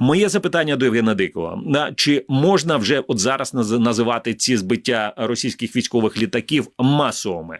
Моє запитання до Євгена Дикова: чи можна вже от зараз наз- називати ці збиття російських військових літаків масовими?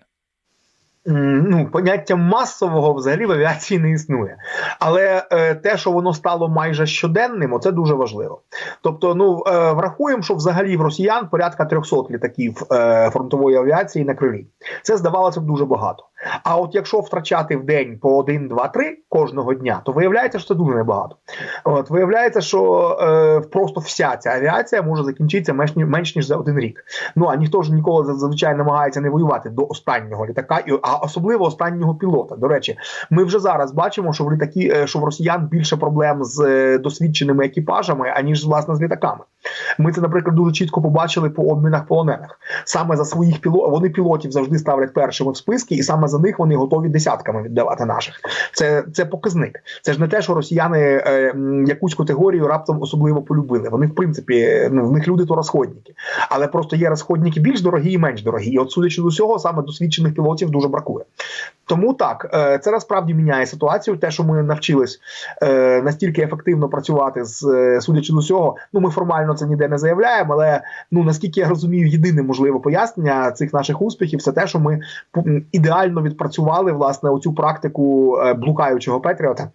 Ну, поняття масового взагалі в авіації не існує. Але е, те, що воно стало майже щоденним, оце дуже важливо. Тобто, ну е, врахуємо, що взагалі в росіян порядка 300 літаків е, фронтової авіації на крилі. Це здавалося б дуже багато. А от якщо втрачати в день по 1, 2, 3 кожного дня, то виявляється, що це дуже небагато. От виявляється, що е, просто вся ця авіація може закінчитися менш, менш ніж за один рік. Ну а ніхто ж ніколи зазвичай намагається не воювати до останнього літака, а особливо останнього пілота. До речі, ми вже зараз бачимо, що в літаки, е, що в росіян більше проблем з е, досвідченими екіпажами, аніж власне з літаками. Ми це, наприклад, дуже чітко побачили по обмінах полонених. Саме за своїх пілотів вони пілотів завжди ставлять першими в списки, і саме за них вони готові десятками віддавати наших. Це, це показник. Це ж не те, що росіяни е, якусь категорію раптом особливо полюбили. Вони, в принципі, ну в них люди то розходники. Але просто є розходники більш дорогі і менш дорогі. І от судячи з усього, саме досвідчених пілотів дуже бракує. Тому так, е, це насправді міняє ситуацію. Те, що ми навчились е, настільки ефективно працювати з е, судячи з усього, ну ми формально це ніде не заявляємо, але ну наскільки я розумію, єдине можливе пояснення цих наших успіхів це те, що ми ідеально відпрацювали власне оцю практику блукаючого Петріота.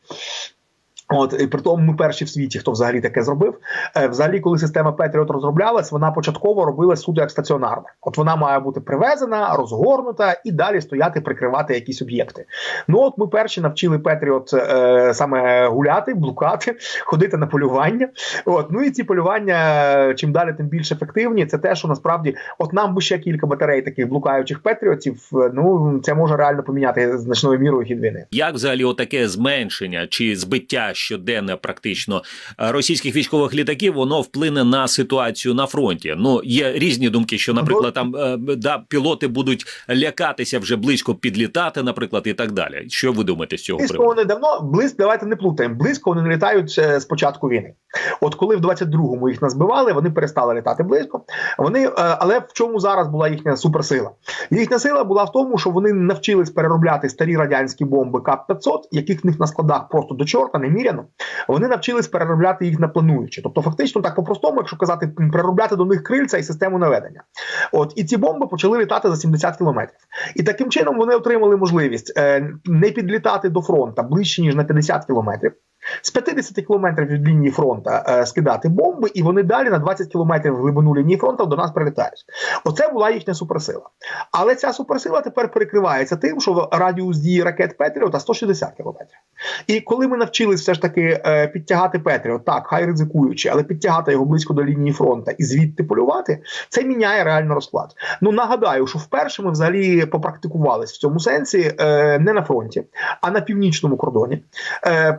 От і при тому ми перші в світі, хто взагалі таке зробив. Е, взагалі, коли система Patriot розроблялась, вона початково робилась суто як стаціонарна. От вона має бути привезена, розгорнута і далі стояти, прикривати якісь об'єкти. Ну от ми перші навчили Patriot е, саме гуляти, блукати, ходити на полювання. От ну і ці полювання, чим далі, тим більш ефективні. Це те, що насправді, от нам би ще кілька батарей таких блукаючих Петріотів. е, Ну це може реально поміняти значною мірою хід війни. Як взагалі отаке зменшення чи збиття щоденне практично е, російських військових літаків воно вплине на ситуацію на фронті? Ну є різні думки, що, наприклад, там е, да, пілоти будуть лякатися вже близько підлітати, наприклад, і так далі. Що ви думаєте з цього Близько приводу? вони давно близько, давайте не плутаємо. Близько вони не літають з початку війни. От коли в 22-му їх назбивали, вони перестали літати близько. Вони, е, але в чому зараз була їхня суперсила? Їхня сила була в тому, що вони навчились переробляти старі радянські бомби КАП-500, яких в них на складах просто до чорта не міряно. Вони навчились переробляти їх на плануючі. Тобто, фактично, так по-простому, якщо казати, переробляти до них крильця і систему наведення. От і ці бомби почали літати за 70 кілометрів. І таким чином вони отримали можливість е, не підлітати до фронта ближче ніж на 50 кілометрів. З 50 кілометрів від лінії фронту е, скидати бомби, і вони далі на 20 кілометрів в глибину лінії фронту до нас прилітають. Оце була їхня суперсила. Але ця суперсила тепер перекривається тим, що радіус дії ракет Петріота 160 кілометрів. І коли ми навчились все ж таки е, підтягати Петріот, так, хай ризикуючи, але підтягати його близько до лінії фронту і звідти полювати, це міняє реально розклад. Ну нагадаю, що вперше ми взагалі попрактикувались в цьому сенсі е, не на фронті, а на північному кордоні.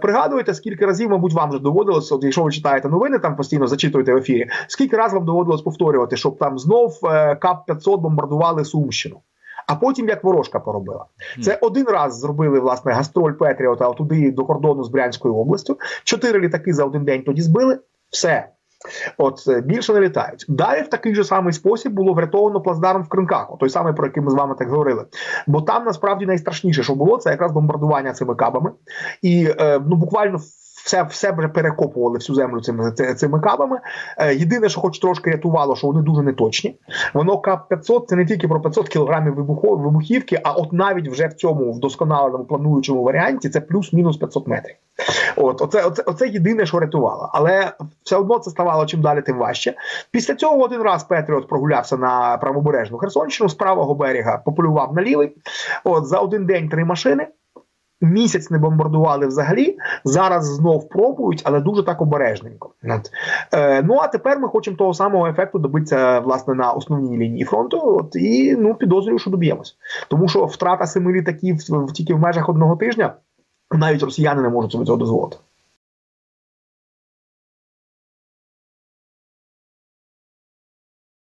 Пригадуєте, скільки разів, мабуть, вам вже доводилось, от якщо ви читаєте новини, там постійно зачитуєте в ефірі, скільки разів вам доводилось повторювати, щоб там знов е, КАП-500 бомбардували Сумщину. А потім як ворожка поробила. Це один раз зробили власне гастроль Петріота туди до кордону з Брянською областю. Чотири літаки за один день тоді збили. Все. От е, більше не літають. Далі в такий же самий спосіб було врятовано плацдарм в Кринках, той самий, про який ми з вами так говорили. Бо там насправді найстрашніше, що було, це якраз бомбардування цими кабами, і е, ну буквально. Все, все вже перекопували всю землю цими цими кабами. Е, єдине, що хоч трошки рятувало, що вони дуже неточні. Воно КАП 500 це не тільки про 500 кілограмів вибухівки, а от навіть вже в цьому вдосконаленому плануючому варіанті це плюс-мінус 500 метрів. От, оце, оце, оце єдине, що рятувало. Але все одно це ставало чим далі, тим важче. Після цього один раз Петріот прогулявся на правобережну Херсонщину з правого берега, пополював на лівий. От за один день три машини. Місяць не бомбардували взагалі. Зараз знов пробують, але дуже так обережненько. Е, ну а тепер ми хочемо того самого ефекту добитися власне на основній лінії фронту. От і ну підозрюю, що доб'ємось. Тому що втрата семи літаків тільки в межах одного тижня навіть росіяни не можуть собі цього дозволити.